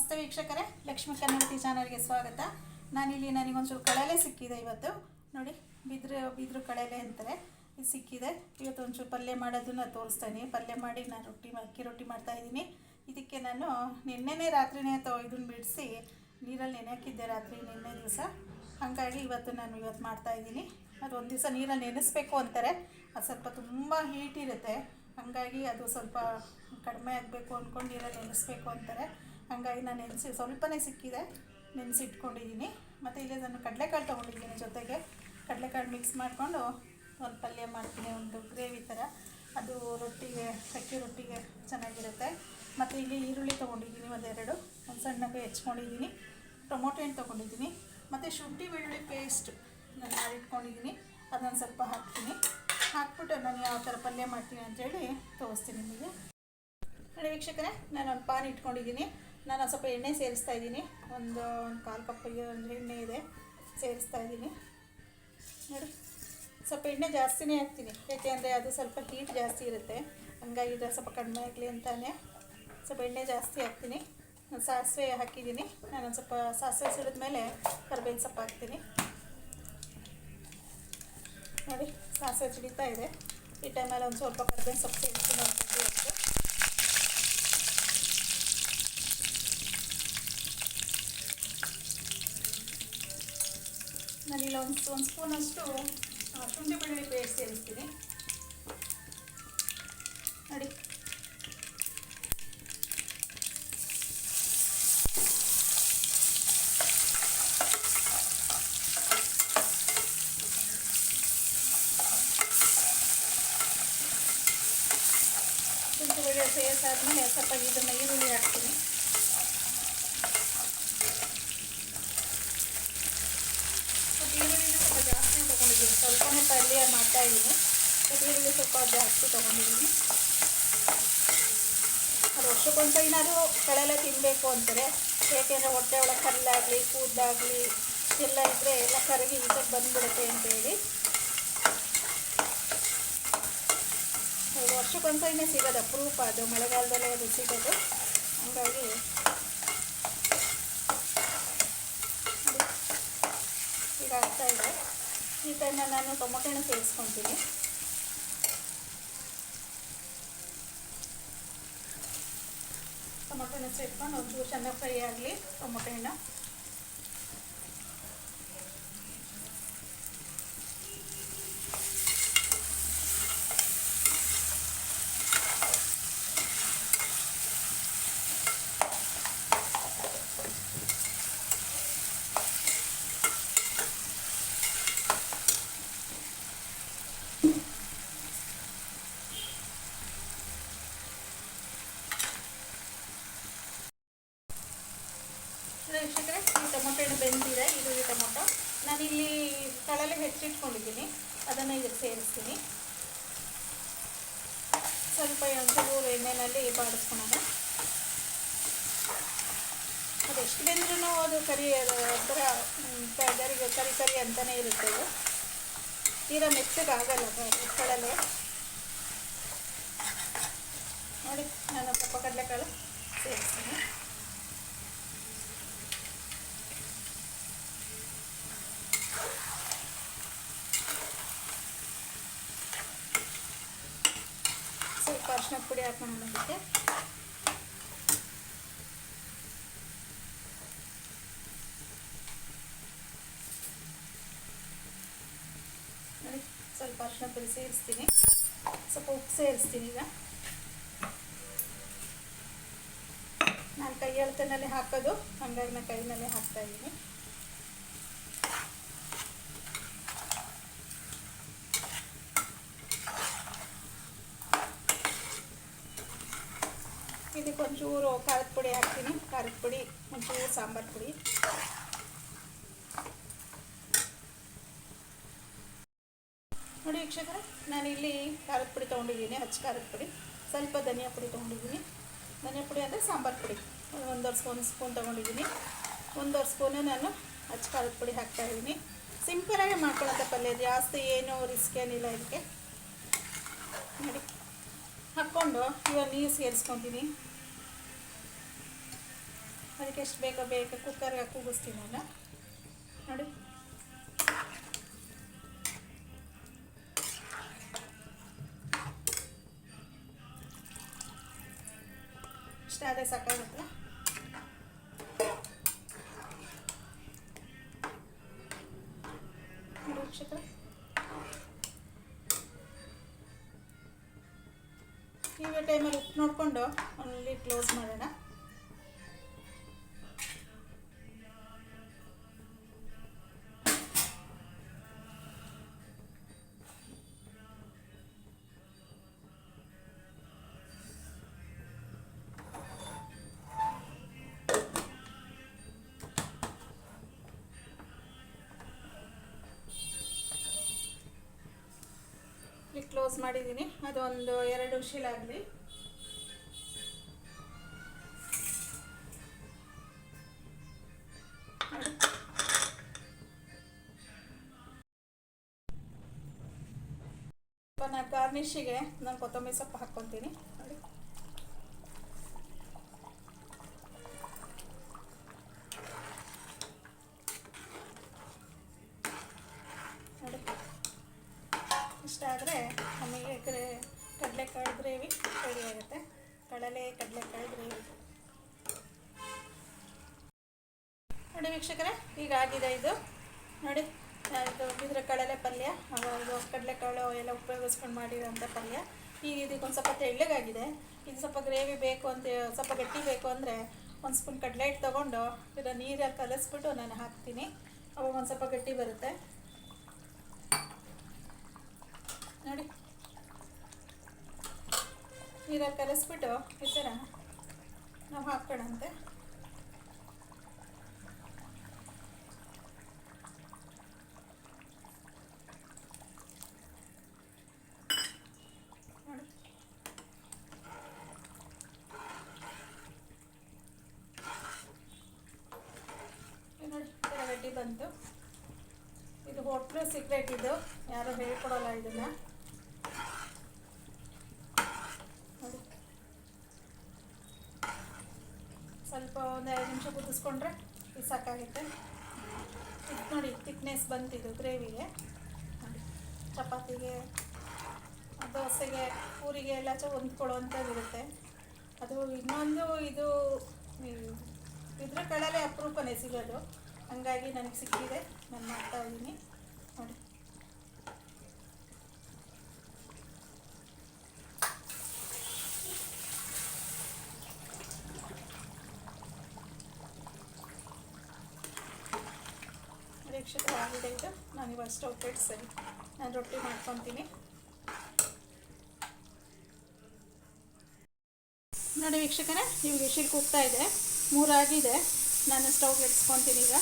ನಮಸ್ತೆ ವೀಕ್ಷಕರೇ. ಲಕ್ಷ್ಮೀ ಕನ್ನಡತಿ ಚಾನಲ್ಗೆ ಸ್ವಾಗತ. ನಾನಿಲ್ಲಿ ನನಗೊಂಚೂರು ಕಳೆಲೆ ಸಿಕ್ಕಿದೆ ಇವತ್ತು. ನೋಡಿ, ಬಿದ್ರು ಬಿದ್ರು ಕಳೆಲೆ ಅಂತಾರೆ. ಇದು ಸಿಕ್ಕಿದೆ. ಇವತ್ತು ಒಂಚೂರು ಪಲ್ಯ ಮಾಡೋದನ್ನ ತೋರಿಸ್ತೀನಿ. ಪಲ್ಯ ಮಾಡಿ ನಾನು ರೊಟ್ಟಿ ಅಕ್ಕಿ ರೊಟ್ಟಿ ಮಾಡ್ತಾ ಇದ್ದೀನಿ. ಇದಕ್ಕೆ ನಾನು ನಿನ್ನೆನೇ ರಾತ್ರಿನೇ ತೊ ಇದನ್ನು ಬಿಡಿಸಿ ನೀರಲ್ಲಿ ನೆನೆ ಹಾಕಿದ್ದೆ ರಾತ್ರಿ, ನಿನ್ನೆ ದಿವಸ. ಹಾಗಾಗಿ ಇವತ್ತು ನಾನು ಇವತ್ತು ಮಾಡ್ತಾ ಇದ್ದೀನಿ. ಅದು ಒಂದು ದಿವಸ ನೀರಲ್ಲಿ ನೆನೆಸ್ಬೇಕು ಅಂತಾರೆ. ಅದು ಸ್ವಲ್ಪ ತುಂಬ ಹೀಟ್ ಇರುತ್ತೆ. ಹಾಗಾಗಿ ಅದು ಸ್ವಲ್ಪ ಕಡಿಮೆ ಆಗಬೇಕು ಅಂದ್ಕೊಂಡು ನೀರಲ್ಲಿ ನೆನೆಸ್ಬೇಕು ಅಂತಾರೆ. ಹಾಗಾಗಿ ನಾನು ನೆನೆಸಿ ಸ್ವಲ್ಪನೇ ಸಿಕ್ಕಿದೆ ನೆನೆಸಿಟ್ಕೊಂಡಿದ್ದೀನಿ ಮತ್ತು ಇಲ್ಲಿ ನಾನು ಕಡಲೆಕಾಳು ತೊಗೊಂಡಿದ್ದೀನಿ ಜೊತೆಗೆ. ಕಡಲೆಕಾಳು ಮಿಕ್ಸ್ ಮಾಡಿಕೊಂಡು ಒಂದು ಪಲ್ಯ ಮಾಡ್ತೀನಿ, ಒಂದು ಗ್ರೇವಿ ಥರ. ಅದು ರೊಟ್ಟಿಗೆ ಸಕ್ಕಿ ರೊಟ್ಟಿಗೆ ಚೆನ್ನಾಗಿರುತ್ತೆ. ಮತ್ತು ಇಲ್ಲಿ ಈರುಳ್ಳಿ ತೊಗೊಂಡಿದ್ದೀನಿ, ಒಂದೆರಡು. ಒಂದು ಸಣ್ಣಗೆ ಹೆಚ್ಕೊಂಡಿದ್ದೀನಿ ಟೊಮೊಟೊ ಹಣ್ಣು ತೊಗೊಂಡಿದ್ದೀನಿ ಮತ್ತು ಶುಂಠಿ, ಬೆಳ್ಳುಳ್ಳಿ ಪೇಸ್ಟ್ ನಾನು ಮಾಡಿಟ್ಕೊಂಡಿದ್ದೀನಿ ಅದನ್ನು ಸ್ವಲ್ಪ ಹಾಕ್ತೀನಿ. ಹಾಕ್ಬಿಟ್ಟು ನಾನು ಯಾವ ಥರ ಪಲ್ಯ ಮಾಡ್ತೀನಿ ಅಂತೇಳಿ ತೋರಿಸ್ತೀನಿ ನಿಮಗೆ. ವೀಕ್ಷಕರೇ ನಾನು ಒಂದು ಪಾನ್ ಇಟ್ಕೊಂಡಿದ್ದೀನಿ ನಾನು ಸ್ವಲ್ಪ ಎಣ್ಣೆ ಸೇರಿಸ್ತಾ ಇದ್ದೀನಿ. ಒಂದು ಒಂದು ಕಾಲು ಕಪ್ಪಿಗೆ ಒಂದು ಎಣ್ಣೆ ಇದೆ. ಸೇರಿಸ್ತಾ ಇದ್ದೀನಿ. ನೋಡಿ. ಸ್ವಲ್ಪ ಎಣ್ಣೆ ಜಾಸ್ತಿನೇ ಹಾಕ್ತೀನಿ. ಯಾಕೆಂದರೆ ಅದು ಸ್ವಲ್ಪ ಹೀಟ್ ಜಾಸ್ತಿ ಇರುತ್ತೆ. ಹಂಗಾಗಿ ಇದು ಸ್ವಲ್ಪ ಕಡಿಮೆ ಆಗಲಿ ಅಂತಾನೆ. ಸ್ವಲ್ಪ ಎಣ್ಣೆ ಜಾಸ್ತಿ ಹಾಕ್ತೀನಿ. ಸಾಸಿವೆ ಹಾಕಿದ್ದೀನಿ. ನಾನು ಸ್ವಲ್ಪ ಸಾಸಿವೆ ಸಿಡಿದ ಮೇಲೆ ಕರ್ಬೇವಿನ ಸೊಪ್ಪು ಹಾಕ್ತೀನಿ. ನೋಡಿ, ಸಾಸಿವೆ ಸಿಡಿತಾ ಇದೆ. ಈ ಟೈಮಲ್ಲಿ ಒಂದು ಸ್ವಲ್ಪ ಕರ್ಬೇವಿನ ಸೊಪ್ಪು ಸೇರಿಸ್ತೀನಿ ಒಂದು ಒಂದು ಸ್ಪೂನಷ್ಟು ಶುಂಠಿ ಬೆಳ್ಳುಳ್ಳಿ ಪೇಸ್ಟ್ ಸೇರಿಸ್ತೀನಿ ನೋಡಿ ಶುಂಠಿ ಬೆಳ್ಳುಳ್ಳಿ ಸೇರಿಸಾದ್ಮೇಲೆ ಸ್ವಲ್ಪ ಇದನ್ನು ಈರುಳ್ಳಿ ಹಾಕ್ತೀನಿ ಸ್ವಲ್ಪ ಈರುಳ್ಳಿನ ಸ್ವಲ್ಪ ಜಾಸ್ತಿ ತೊಗೊಂಡಿದ್ದೀನಿ ಸ್ವಲ್ಪನೇ ಪಲ್ಯ ಮಾಡ್ತಾ ಇದ್ದೀನಿ. ಈರುಳ್ಳಿ ಸ್ವಲ್ಪ ಜಾಸ್ತಿ ತೊಗೊಂಡಿದ್ದೀನಿ. ಅದು ವರ್ಷಕ್ಕೊಂದ್ಸರಿನಾದ್ರೂ ಕಳೆಲ್ಲ ತಿನ್ನಬೇಕು ಅಂತಾರೆ. ಏಕೆಂದರೆ ಹೊಟ್ಟೆ ಒಳಗೆ ಕಲ್ಲಾಗಲಿ ಕೂದಾಗಲಿ ಎಲ್ಲ ಇದ್ದರೆ ಎಲ್ಲ ಕರಗಿ ಈಗ ಬಂದುಬಿಡುತ್ತೆ ಅಂತೇಳಿ. ಅದು ವರ್ಷಕ್ಕೊಂದ್ಸರಿನೇ ಸಿಗೋದು, ಅಪರೂಪ ಅದು. ಮಳೆಗಾಲದಲ್ಲೇ ಅದು ಸಿಗೋದು. ಹಂಗಾಗಿ ಈಗ ಇದೆ. ಈ ಟೈಮಲ್ಲಿ ನಾನು ಟೊಮೊಟೊ ಹಣ್ಣು ಸೇರಿಸ್ಕೊತೀನಿ. ಟೊಮೊಟೊ ಹಣ್ಣು ಸೇರ್ಕೊಂಡು ಒಂಚೂರು ಚೆನ್ನಾಗಿ ಫ್ರೈ ಆಗಲಿ ಟೊಮೊಟೊ ಹಣ್ಣು ವೀಕ್ಷಕರೇ, ಈ ಟೊಮೊಟೊ ಹಣ್ಣು ಬೆಂದಿದೆ ಈರುಳ್ಳಿ ಟೊಮೊಟೊ. ನಾನಿಲ್ಲಿ ಕಳಲೆ ಹೆಚ್ಚಿಟ್ಕೊಂಡಿದ್ದೀನಿ, ಅದನ್ನು ಇದಕ್ಕೆ ಸೇರಿಸ್ತೀನಿ. ಸ್ವಲ್ಪ ಒಂಚೂರು ಎಣ್ಣೆಯಲ್ಲಿ ಬಾಡಿಸ್ಕೊಳೋಣ ಅದೆಷ್ಟು ಬೆಂದ್ರೂ ಅದು ಕರಿ, ಅದು ಒಂಥರ ಪ್ಯಾಡರಿಗೆ ಕ- ಗರಿ ಕರಿ ಕರಿ ಅಂತಲೇ ಇರುತ್ತೆ ಅದು. ತೀರಾ ಮೆಚ್ಚಗಾಗಲ್ಲ ಕಳಲೆ ನೋಡಿ ನಾನು ಸ್ವಲ್ಪ ಕಡಲೆಕಾಳು ಸೇರಿಸ್ತೀನಿ ಸ್ವಲ್ಪ ಅರಿಶಿನ ಪುಡಿ ಹಾಕೊಂಡು ನೋಡಿ, ಸ್ವಲ್ಪ ಅರಿಶಿನ ಪುಡಿ ಸೇರಿಸ್ತೀನಿ. ಸ್ವಲ್ಪ ಉಪ್ಪು ಸೇರಿಸ್ತೀನಿ ಈಗ. ನಾನು ಕೈ ಎಳ್ತನಲ್ಲಿ ಹಾಕೋದು, ಹಂಗಾಗಿ ನಾನು ಕೈನಲ್ಲೇ ಹಾಕ್ತಾ ಇದ್ದೀನಿ. ಇದಕ್ಕೆ ಒಂಚೂರು ಖಾರದ ಪುಡಿ ಹಾಕ್ತೀನಿ. ಖಾರದ ಪುಡಿ, ಒಂಚೂರು ಸಾಂಬಾರ್ ಪುಡಿ. ನೋಡಿ ವೀಕ್ಷಕರೇ, ನಾನಿಲ್ಲಿ ಖಾರದ ಪುಡಿ ತೊಗೊಂಡಿದ್ದೀನಿ, ಹಚ್ಚ ಖಾರದ ಪುಡಿ. ಸ್ವಲ್ಪ ಧನಿಯಾ ಪುಡಿ ತೊಗೊಂಡಿದ್ದೀನಿ. ಧನಿಯಾ ಪುಡಿ ಅಂದರೆ ಸಾಂಬಾರ್ ಪುಡಿ. ಒಂದೂವರೆ ಸ್ಪೂನ್ ಸ್ಪೂನ್ ತೊಗೊಂಡಿದ್ದೀನಿ. ಒಂದೂವರೆ ಸ್ಪೂನು ನಾನು ಹಚ್ಚ ಖಾರದ ಪುಡಿ ಹಾಕ್ತಾ ಇದ್ದೀನಿ. ಸಿಂಪಲಾಗಿ ಮಾಡ್ಕೊಳ್ಳೋಂಥ ಪಲ್ಯ, ಜಾಸ್ತಿ ಏನು ರಿಸ್ಕ್ ಏನಿಲ್ಲ ಇದಕ್ಕೆ. ನೋಡಿ, ಹಾಕ್ಕೊಂಡು ಇವಾಗ ನೀರು ಸೇರಿಸ್ಕೊತೀನಿ. ಅದಕ್ಕೆ ಎಷ್ಟು ಬೇಕೋ ಬೇಗ ಕುಕ್ಕರ್ಗೆ ಕೂಗಿಸ್ತೀನಿ ನಾನು ನೋಡಿ. ಇಷ್ಟ ಅದೇ ಸಾಕಾಗುತ್ತೆ ವೀಕ್ಷಕರೇ. ಟೈಮಲ್ಲಿ ಉಪ್ಪು ನೋಡಿಕೊಂಡು ಅಲ್ಲಿ ಕ್ಲೋಸ್ ಮಾಡೋಣ. ಕ್ಲೋಸ್ ಮಾಡಿದ್ದೀನಿ. ಅದೊಂದು ಎರಡು ವಿಶಿಲಾಗಲಿ ನಾನು ಗಾರ್ನಿಷಿಗೆ ನಾನು ಕೊತ್ತಂಬರಿ ಸೊಪ್ಪು ಹಾಕ್ಕೊತೀನಿ. ನೋಡಿ ವೀಕ್ಷಕರೇ, ಈಗ ಆಗಿದೆ ಇದು. ನೋಡಿ ಇದು ಇದ್ರ ಕಡಲೆ ಪಲ್ಯ ಕಡಲೆ ಕಡಲೆಕಾಳು ಎಲ್ಲ ಉಪಯೋಗಿಸ್ಕೊಂಡು ಮಾಡಿರೋಂಥ ಪಲ್ಯ. ಈಗ ಇದಕ್ಕೊಂದು ಸ್ವಲ್ಪ ತೆಳ್ಳಗಾಗಿದೆ. ಇದು ಸ್ವಲ್ಪ ಗ್ರೇವಿ ಬೇಕು ಅಂತ ಸ್ವಲ್ಪ ಗಟ್ಟಿ ಬೇಕು ಅಂದರೆ ಒಂದು ಸ್ಪೂನ್ ಕಡಲೆ ಹಿಟ್ಟು ತೊಗೊಂಡು ಇದನ್ನು ನೀರಲ್ಲಿ ಕಲಸ್ಬಿಟ್ಟು ನಾನು ಹಾಕ್ತೀನಿ. ಅವಾಗ ಒಂದು ಸ್ವಲ್ಪ ಗಟ್ಟಿ ಬರುತ್ತೆ. ನೋಡಿ. ನೀರಲ್ಲಿ ಕಲಸ್ಬಿಟ್ಟು ಈ ಥರ ನಾವು ಹಾಕೋಣಂತೆ ನೋಡಿ ಇದು ನೋಡಿ ಗಡ್ಡಿ ಬಂತು ಇದು ಹೋಟ್ಲ ಸೀಕ್ರೆಟ್ ಇದು. ಯಾರು ಹೇಳ್ಕೊಡಲ್ಲ ಇದನ್ನ. ಸ್ವಲ್ಪ ಒಂದು ಐದು ನಿಮಿಷ ಕುದಿಸ್ಕೊಂಡ್ರೆ ಇದು ಸಾಕಾಗುತ್ತೆ. ಇದು ನೋಡಿ ತಿಕ್ನೆಸ್ ಬಂತಿದ್ದು ಗ್ರೇವಿಗೆ. ಚಪಾತಿಗೆ, ದೋಸೆಗೆ, ಪೂರಿಗೆ ಎಲ್ಲ ಚ ಹೊಂದ್ಕೊಳ್ಳುವಂಥದ್ದಿರುತ್ತೆ ಅದು ಇನ್ನೊಂದು ಇದು ಇದ್ರ ಕಡಲೆ ಅಪರೂಪನೇ ಸಿಗೋದು. ಹಂಗಾಗಿ ನನಗೆ ಸಿಕ್ಕಿದೆ. ನಾನು ಮಾಡ್ತಾ ಇದ್ದೀನಿ. ನೋಡಿ. ವೀಕ್ಷಕರು ಆಗಿದೆ ಇದು. ನಾನು ಇವಾಗ ಸ್ಟವ್ ಸರಿ ನಾನು ರೊಟ್ಟಿ ಮಾಡ್ಕೊತೀನಿ. ನೋಡಿ ವೀಕ್ಷಕರೇ ಇವಾಗ ವಿಷಲ್ ಕೂಗ್ತಾ ಇದೆ. ಮೂರಾಗಿದೆ. ನಾನು ಸ್ಟವ್ ಕೆಡ್ಸ್ಕೊತೀನಿ ಈಗ.